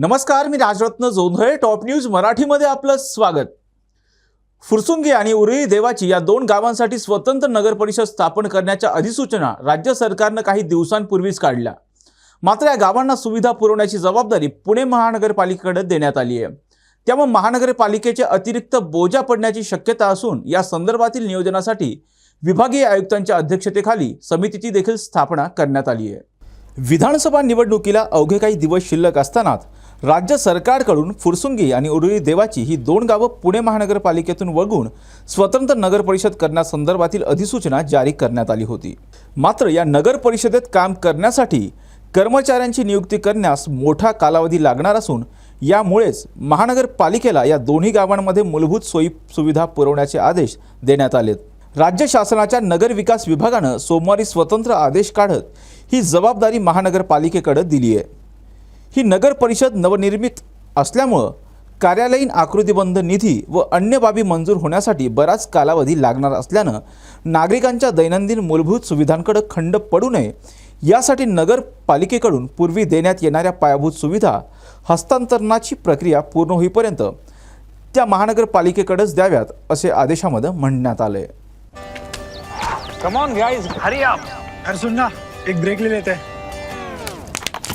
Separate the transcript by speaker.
Speaker 1: नमस्कार मी Rajratna Jondhale top news मराठीमध्ये आपलं स्वागत. फुरसुंगी आणि उरळी देवाची या दोन गावांसाठी स्वतंत्र नगर परिषद स्थापन करण्याच्या अधिसूचना राज्य सरकारनं काही दिवसांपूर्वीच काढल्या. मात्र या गावांना सुविधा पुरवण्याची जबाबदारी पुणे महानगरपालिकेकडे देण्यात आली आहे. त्यामुळे महानगरपालिकेचे अतिरिक्त बोजा पडण्याची शक्यता असून या संदर्भातील नियोजनासाठी विभागीय आयुक्तांच्या अध्यक्षतेखाली समितीची देखील स्थापना करण्यात आली आहे. विधानसभा निवडणुकीला अवघे काही दिवस शिल्लक असतानाच राज्य सरकारकडून फुरसुंगी आणि उरुळी देवाची ही दोन गावं पुणे महानगरपालिकेतून वगळून स्वतंत्र नगर परिषद करण्यासंदर्भातील अधिसूचना जारी करण्यात आली होती. मात्र या नगर परिषदेत काम करण्यासाठी कर्मचाऱ्यांची नियुक्ती करण्यास मोठा कालावधी लागणार असून यामुळेच महानगरपालिकेला या दोन्ही गावांमध्ये मूलभूत सोयी सुविधा पुरवण्याचे आदेश देण्यात आलेत. राज्य शासनाच्या नगर विकास विभागानं सोमवारी स्वतंत्र आदेश काढत ही जबाबदारी महानगरपालिकेकडे दिली आहे ही नगर परिषद नवनिर्मित असल्यामुळं कार्यालयीन आकृतिबंध निधी व अन्य बाबी मंजूर होण्यासाठी बराच कालावधी लागणार असल्यानं नागरिकांच्या दैनंदिन मूलभूत सुविधांकडे खंड पडू नये. यासाठी नगरपालिकेकडून पूर्वी देण्यात येणाऱ्या पायाभूत सुविधा हस्तांतरणाची प्रक्रिया पूर्ण होईपर्यंत त्या महानगरपालिकेकडेच द्याव्यात असे आदेशामध्ये म्हणण्यात आले.
Speaker 2: Come on guys hurry up
Speaker 3: अरे सुन ना एक ब्रेक ले लेते. हैं